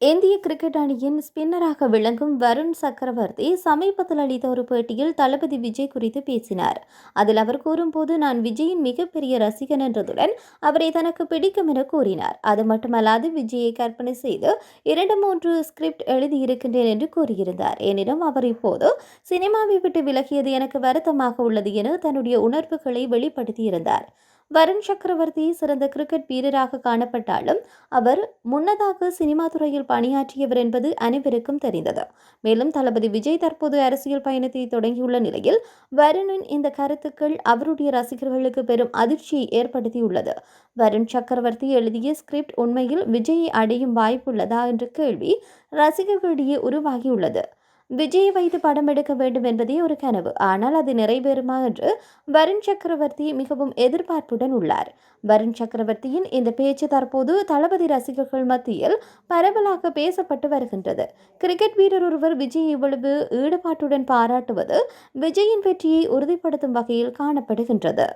இந்திய கிரிக்கெட் அணியின் ஸ்பின்னராக விளங்கும் வருண் சக்கரவர்த்தி சமீபத்தில் அளித்த ஒரு பேட்டியில் தளபதி விஜய் குறித்து பேசினார். அதில் அவர் கூறும்போது நான் விஜயின் மிகப்பெரிய ரசிகன் என்றதுடன் அவரை தனக்கு பிடிக்கும் என கூறினார். அது மட்டுமல்லாது விஜயை கற்பனை செய்து இரண்டு மூன்று ஸ்கிரிப்ட் எழுதியிருக்கின்றேன் என்று கூறியிருந்தார். எனினும் அவர் இப்போது சினிமாவை விட்டு விலகியது எனக்கு வருத்தமாக உள்ளது என தன்னுடைய உணர்வுகளை வெளிப்படுத்தியிருந்தார். வருண் சக்கரவர்த்தி சிறந்த கிரிக்கெட் வீரராக காணப்பட்டாலும் அவர் முன்னதாக சினிமா துறையில் பணியாற்றியவர் என்பது அனைவருக்கும் தெரிந்தது. மேலும் தளபதி விஜய் தற்போது அரசியல் பயணத்தை தொடங்கியுள்ள நிலையில் வருணின் இந்த கருத்துக்கள் அவருடைய ரசிகர்களுக்கு பெரும் அதிர்ச்சியை ஏற்படுத்தியுள்ளது. வருண் சக்கரவர்த்தி எழுதிய ஸ்கிரிப்ட் உண்மையில் விஜயை அடையும் வாய்ப்புள்ளதா என்ற கேள்வி ரசிகர்களிடையே உருவாகியுள்ளது. விஜய் வைத்து படம் எடுக்க வேண்டும் என்பதே ஒரு கனவு. ஆனால் அது நிறைவேறுமா என்று வருண் சக்கரவர்த்தி மிகவும் எதிர்பார்ப்புடன் உள்ளார். வருண் சக்கரவர்த்தியின் இந்த பேச்சு தற்போது தளபதி ரசிகர்கள் மத்தியில் பரவலாக பேசப்பட்டு வருகின்றது. கிரிக்கெட் வீரர் ஒருவர் விஜய் இவ்வளவு ஈடுபாட்டுடன் பாராட்டுவது விஜயின் வெற்றியை உறுதிப்படுத்தும் வகையில் காணப்படுகின்றது.